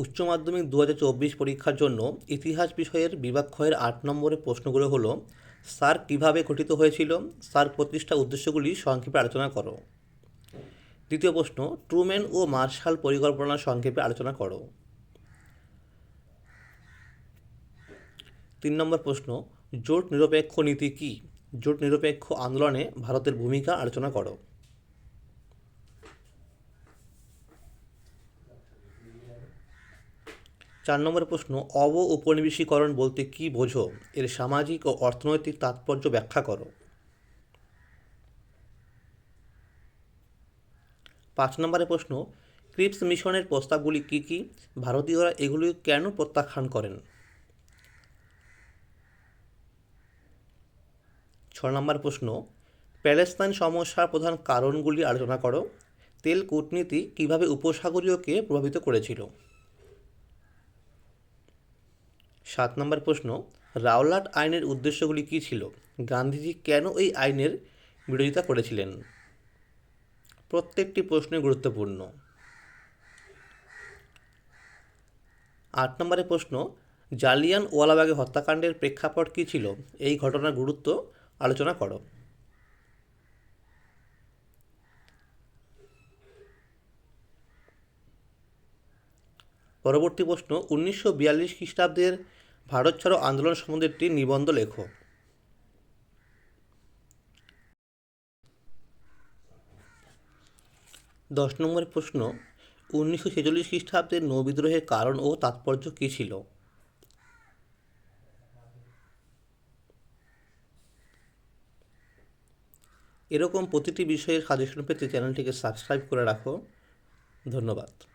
উচ্চ মাধ্যমিক দু হাজার চব্বিশ পরীক্ষার জন্য ইতিহাস বিষয়ের বিভাগ ক্ষয়ের আট নম্বরের প্রশ্নগুলো হলো সার কীভাবে গঠিত হয়েছিল? সার প্রতিষ্ঠা উদ্দেশ্যগুলি সংক্ষেপে আলোচনা করো। দ্বিতীয় প্রশ্ন, ট্রুম্যান ও মার্শাল পরিকল্পনা সংক্ষেপে আলোচনা করো। তিন নম্বর প্রশ্ন, জোট নিরপেক্ষ নীতি কী? জোট নিরপেক্ষ আন্দোলনে ভারতের ভূমিকা আলোচনা করো। চার নম্বর প্রশ্ন অব উপনিবেশীকরণ বলতে কী বোঝো? এর সামাজিক ও অর্থনৈতিক তাৎপর্য ব্যাখ্যা করো। পাঁচ নম্বরের প্রশ্ন, ক্রিপস মিশনের প্রস্তাবগুলি কী কী? ভারতীয়রা এগুলি কেন প্রত্যাখ্যান করেন? ছ নম্বর প্রশ্ন, প্যালেস্তাইন সমস্যার প্রধান কারণগুলি আলোচনা করো। তেল কূটনীতি কীভাবে উপসাগরীয়কে প্রভাবিত করেছিল? সাত নম্বর প্রশ্ন, রাওলাট আইনের উদ্দেশ্যগুলি কী ছিল? গান্ধীজি কেন এই আইনের বিরোধিতা করেছিলেন? প্রত্যেকটি প্রশ্নই গুরুত্বপূর্ণ। আট নম্বরের প্রশ্ন, জালিয়ান ওয়ালাবাগে হত্যাকাণ্ডের প্রেক্ষাপট কী ছিল? এই ঘটনার গুরুত্ব আলোচনা করো। পরবর্তী প্রশ্ন, উনিশশো বিয়াল্লিশ খ্রিস্টাব্দের ভারত ছাড়ো আন্দোলন সম্বন্ধে একটি নিবন্ধ লেখো। দশ নম্বর প্রশ্ন, উনিশশো ছেচল্লিশ খ্রিস্টাব্দের নৌবিদ্রোহের কারণ ও তাৎপর্য কী ছিল? এরকম প্রতিটি বিষয়ের সাজেশন পেতে চ্যানেলটিকে সাবস্ক্রাইব করে রাখো। ধন্যবাদ।